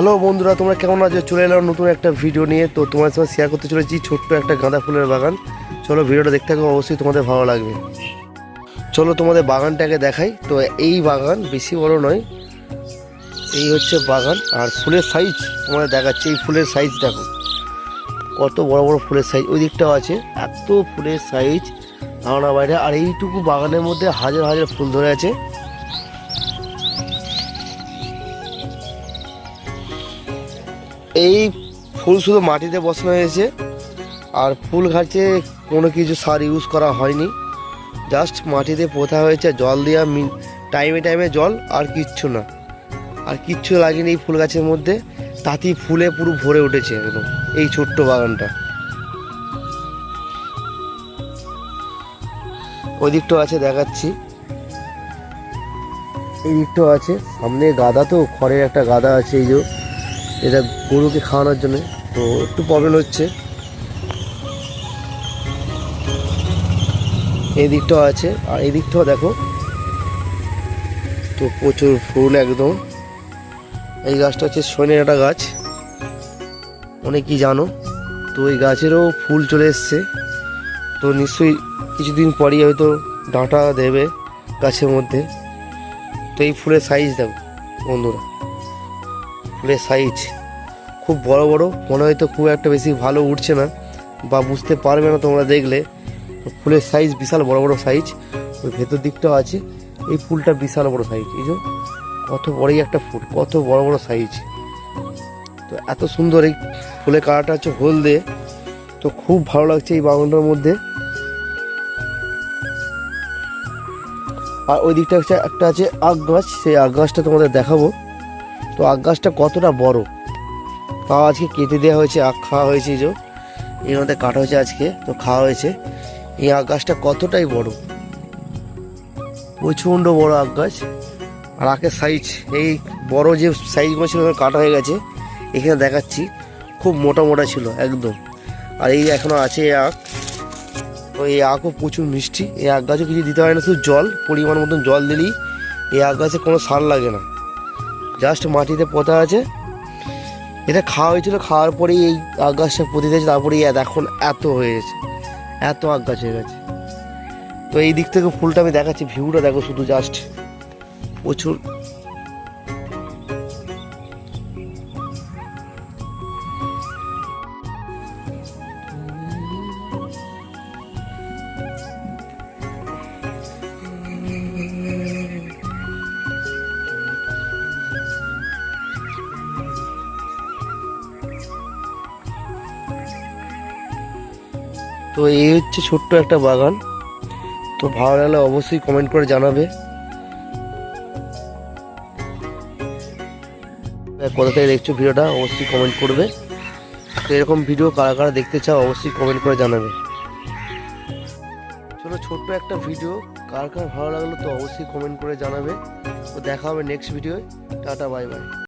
Hello বন্ধুরা, তোমরা কেমন আছো? চলে এলাম নতুন একটা ভিডিও নিয়ে। তো তোমার সঙ্গে শেয়ার করতে চলেছি ছোট্ট একটা গাঁদা ফুলের বাগান। চলো ভিডিওটা দেখতে থাকো, অবশ্যই তোমাদের ভালো লাগবে। চলো তোমাদের বাগানটাকে দেখাই। তো এই বাগান বেশি বড় নয়, এই হচ্ছে বাগান। আর ফুলের সাইজ তোমাদের দেখাচ্ছে, এই ফুলের সাইজ দেখো। কত বড় বড় ফুলের সাইজ ওই দিকটাও আছে। এত ফুলের সাইজ ধারণা বাইরে। আর এইটুকু বাগানের মধ্যে হাজার হাজার ফুল ধরে আছে। এই ফুল শুধু মাটিতে বসানো হয়েছে আর ফুল গাছে কোনো কিছু সার ইউজ করা হয়নি। জাস্ট মাটিতে পোতা হয়েছে, জল দেওয়া টাইমে টাইমে জল আর কিচ্ছু না। আর কিচ্ছু লাগেনি এই ফুল গাছের মধ্যে, তাতেই ফুলে পুরো ভরে উঠেছে একদম, এই ছোট্ট বাগানটা। ওই দিকটাও আছে, দেখাচ্ছি। এই দিকটাও আছে, সামনে গাদা তো, খড়ের একটা গাদা আছে এই যে। এটা গরুকে খাওয়ানোর জন্য। তো একটু প্রবলেম হচ্ছে। এই দিকটাও আছে, আর এই দিকটাও দেখো। তো প্রচুর ফুল একদম। এই গাছটা হচ্ছে সৈনের একটা গাছ। অনেকেই জানো। তো এই গাছেরও ফুল চলে এসছে। তো নিশ্চয়ই কিছুদিন পরই হয়তো ডাঁটা দেবে গাছের মধ্যে। তো এই ফুলের সাইজ দেখো, বন্ধুরা। ফুলের সাইজ খুব বড় বড়, মনে হয়তো খুব একটা বেশি ভালো উঠছে না, বা বুঝতে পারবে না তোমরা দেখলে। ফুলের সাইজ বিশাল বড় বড় সাইজ ওই ভেতর দিকটাও আছে, এই ফুলটা বিশাল বড় সাইজ এই যে কত বড়ই একটা ফুল, কত বড় বড় সাইজ তো এত সুন্দর এই ফুলের কালারটা হচ্ছে হলদে, তো খুব ভালো লাগছে এই বাগানটার মধ্যে। আর ওই দিকটা হচ্ছে, একটা আছে আগ গাছ, সেই আগ গাছটা তোমাদের দেখাবো। তো আখ গাছটা কতটা বড়? তাও আজকে কেটে দেওয়া হয়েছে আখ খাওয়া হয়েছে যে। এর মধ্যে কাটা হয়েছে আজকে, তো খাওয়া হয়েছে। এই আখ গাছটা কতটাই বড়? প্রচণ্ড বড় আখ গাছ। আর আখের সাইজ এই বড় যে সাইজগুলো ছিল কাটা হয়ে গেছে। এখানে দেখাচ্ছি, খুব মোটা মোটা ছিল, একদম। আর এই এখনও আছে এই আখ তো এই আখও প্রচুর মিষ্টি। এই আখ গাছও কিছু দিতে হয় না, শুধু জল, পরিমাণ মতন জল দিলেই এই আখ গাছে কোনো সার লাগে না। জাস্ট মাটিতে পোতা আছে। এটা খাওয়া হয়েছিল, খাওয়ার পরেই এই আখ গাছটা পুঁতে দিয়েছে, তারপরেই এই এখন এত হয়েছে এত আখ গাছ হয়ে গেছে। তো এই দিক থেকে ফুলটা আমি দেখাচ্ছি, ভিউটা দেখো শুধু জাস্ট প্রচুর তো এই হচ্ছে ছোট্ট একটা বাগান। তো ভালো লাগলে অবশ্যই কমেন্ট করে জানাবে। কোথা থেকে দেখছ ভিডিওটা, অবশ্যই কমেন্ট করবে। তো এরকম ভিডিও কারা কারা দেখতে চাও, অবশ্যই কমেন্ট করে জানাবে। চলো ছোট্ট একটা ভিডিও, কার কার ভালো লাগল তো অবশ্যই কমেন্ট করে জানাবে। তো দেখা হবে next video tata bye bye